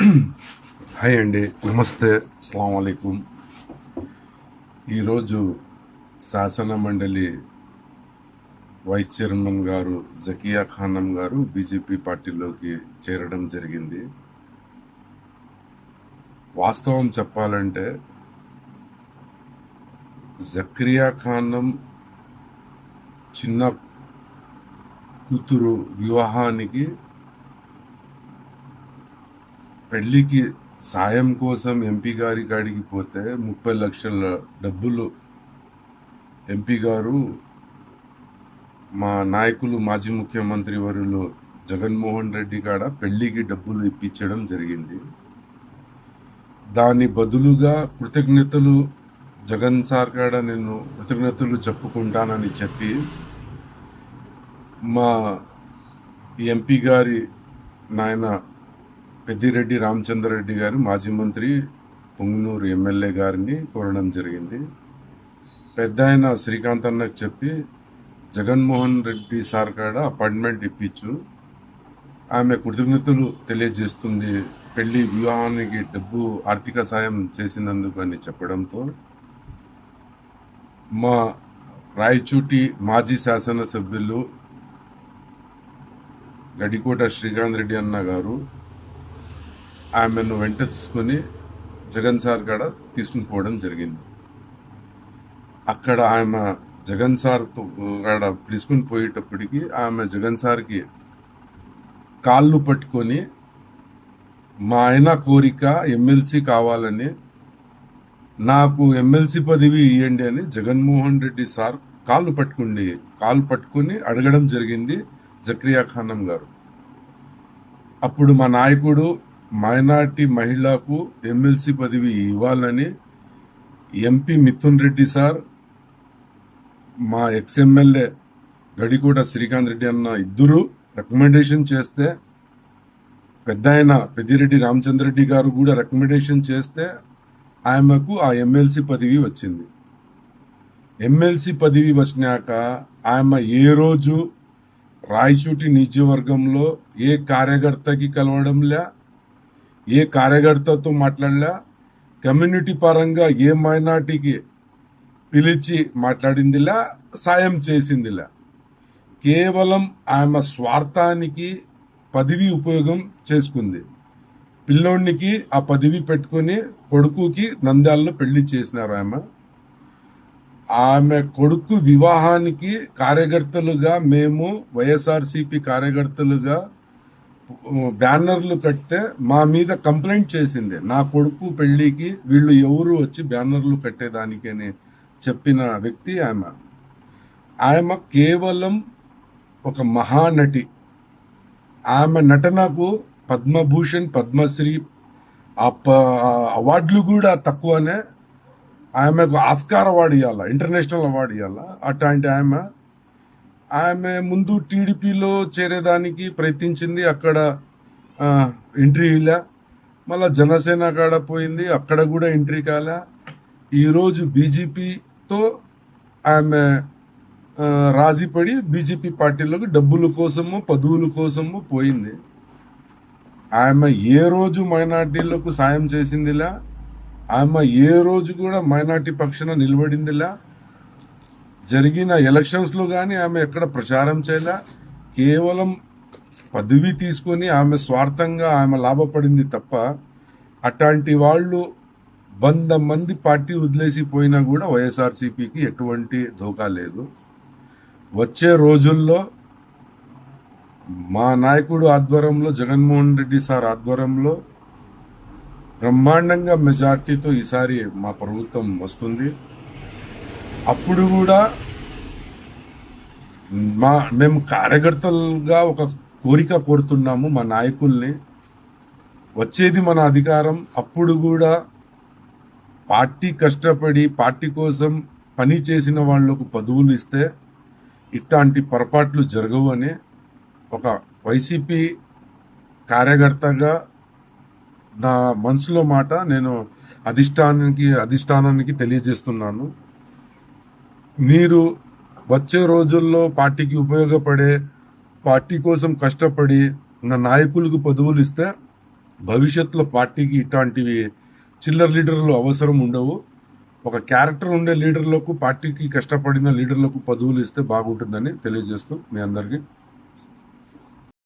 Hi అండి. నమస్తే. అస్సలం అయికం ఈరోజు శాసన మండలి వైస్ చైర్మన్ గారు జకియా ఖానం గారు బీజేపీ పార్టీలోకి చేరడం జరిగింది. వాస్తవం చెప్పాలంటే జక్రియా ఖానం చిన్న కూతురు వివాహానికి పెళ్ళికి సాయం కోసం ఎంపీ గారి కాడికి పోతే ముప్పై లక్షల డబ్బులు ఎంపీ గారు మా నాయకులు మాజీ ముఖ్యమంత్రి వరులు జగన్మోహన్ రెడ్డి కాడ పెళ్ళికి డబ్బులు ఇప్పించడం జరిగింది. దాని బదులుగా కృతజ్ఞతలు జగన్ సార్ కాడ నేను కృతజ్ఞతలు చెప్పుకుంటానని చెప్పి మా ఎంపీ గారి నాయన పెద్దిరెడ్డి రామచంద్రరెడ్డి గారు మాజీ మంత్రి పొంగునూరు ఎమ్మెల్యే గారిని కోరడం జరిగింది. పెద్ద ఆయన శ్రీకాంత్ అన్నకు చెప్పి జగన్మోహన్ రెడ్డి సార్ కాడ అపాయింట్మెంట్ ఇప్పించు. ఆమె కృతజ్ఞతలు తెలియజేస్తుంది. పెళ్ళి వివాహానికి డబ్బు ఆర్థిక సాయం చేసినందుకు అని చెప్పడంతో మా రాయచూటి మాజీ శాసనసభ్యులు గడికోట శ్రీకాంత్ రెడ్డి అన్న గారు ఆమెను వెంట తీసుకొని జగన్ సార్ కాడ తీసుకుని పోవడం జరిగింది. అక్కడ ఆమె జగన్ సార్తో కాడ పిలుచుకుని పోయేటప్పటికి ఆమె జగన్ సార్కి కాళ్ళు పట్టుకొని మా ఆయన కోరిక ఎమ్మెల్సీ కావాలని నాకు ఎమ్మెల్సీ పదవి ఇవ్వండి అని జగన్మోహన్ రెడ్డి సార్ కాళ్ళు పట్టుకుండి కాళ్ళు పట్టుకొని అడగడం జరిగింది జక్రియా ఖానం గారు. అప్పుడు మా నాయకుడు మైనార్టీ మహిళకు ఎమ్మెల్సీ పదవి ఇవ్వాలని ఎంపీ మిథున్ రెడ్డి సార్ మా ఎక్స్ఎమ్మెల్యే గడికోట శ్రీకాంత్ రెడ్డి అన్న ఇద్దరు రికమెండేషన్ చేస్తే పెద్ద ఆయన పెద్దిరెడ్డి రామచంద్రరెడ్డి గారు కూడా రికమెండేషన్ చేస్తే ఆమెకు ఆ ఎమ్మెల్సీ పదవి వచ్చింది. ఎమ్మెల్సీ పదవి వచ్చినాక ఆమె ఏ రోజు రాయచూటి నియోజకవర్గంలో ఏ కార్యకర్తకి కలవడం లే ఏ కార్యకర్తతో మాట్లాడలే కమ్యూనిటీ పరంగా ఏ మైనార్టీకి పిలిచి మాట్లాడిందిలా సాయం చేసిందిలా. కేవలం ఆమె స్వార్థానికి పదవి ఉపయోగం చేసుకుంది. పిల్లోడికి ఆ పదవి పెట్టుకొని కొడుకుకి నంద్యాలలో పెళ్ళి చేసినారు ఆమె. ఆమె కొడుకు వివాహానికి కార్యకర్తలుగా మేము వైఎస్ఆర్సిపి కార్యకర్తలుగా బ్యానర్లు కడితే మా మీద కంప్లైంట్ చేసింది. నా కొడుకు పెళ్ళికి వీళ్ళు ఎవరు వచ్చి బ్యానర్లు కట్టేదానికి అని చెప్పిన వ్యక్తి ఆమె. ఆమె కేవలం ఒక మహానటి. ఆమె నటనకు పద్మభూషణ్ పద్మశ్రీ ఆ ప- అవార్డులు కూడా తక్కువనే. ఆమెకు ఆస్కార్ అవార్డు ఇవ్వాల ఇంటర్నేషనల్ అవార్డు ఇవ్వాల అట్లాంటి ఆమె ఆమె ముందు టీడీపీలో చేరేదానికి ప్రయత్నించింది. అక్కడ ఎంట్రీ ఇలా మళ్ళీ జనసేన కాడ పోయింది. అక్కడ కూడా ఎంట్రీ కాలే. ఈరోజు బీజేపీతో ఆమె రాజీపడి బీజేపీ పార్టీలోకి డబ్బుల కోసము పదవుల కోసము పోయింది. ఆమె ఏ రోజు మైనార్టీలకు సాయం చేసిందిలా ఆమె ఏ రోజు కూడా మైనార్టీ పక్షాన నిలబడిందిలా జరిగిన ఎలక్షన్స్లో కానీ ఆమె ఎక్కడ ప్రచారం చేయలే. కేవలం పదవి తీసుకొని ఆమె స్వార్థంగా ఆమె లాభపడింది తప్ప అట్లాంటి వాళ్ళు వంద మంది పార్టీ వదిలేసి పోయినా కూడా వైఎస్ఆర్సీపీకి ఎటువంటి ధోకా లేదు. వచ్చే రోజుల్లో మా నాయకుడు ఆధ్వర్యంలో జగన్మోహన్ రెడ్డి సార్ ఆధ్వర్యంలో బ్రహ్మాండంగా మెజార్టీతో ఈసారి మా ప్రభుత్వం వస్తుంది. అప్పుడు కూడా మా మేము కార్యకర్తలుగా ఒక కోరిక కోరుతున్నాము మా నాయకుల్ని. వచ్చేది మన అధికారం అప్పుడు కూడా పార్టీ కష్టపడి పార్టీ కోసం పని చేసిన వాళ్ళకు పదవులు ఇస్తే ఇట్లాంటి పొరపాట్లు జరగవు అని ఒక వైసీపీ కార్యకర్తగా నా మనసులో మాట నేను అధిష్టానానికి అధిష్టానానికి తెలియజేస్తున్నాను. మీరు వచ్చే రోజుల్లో పార్టీకి ఉపయోగపడే పార్టీ కోసం కష్టపడి నా నాయకులకు పదవులు ఇస్తే భవిష్యత్తులో పార్టీకి ఇట్లాంటివి చిల్లర లీడర్లు అవసరం ఉండవు. ఒక క్యారెక్టర్ ఉండే లీడర్లకు పార్టీకి కష్టపడిన లీడర్లకు పదవులు ఇస్తే బాగుంటుందని తెలియజేస్తూ మీ అందరికీ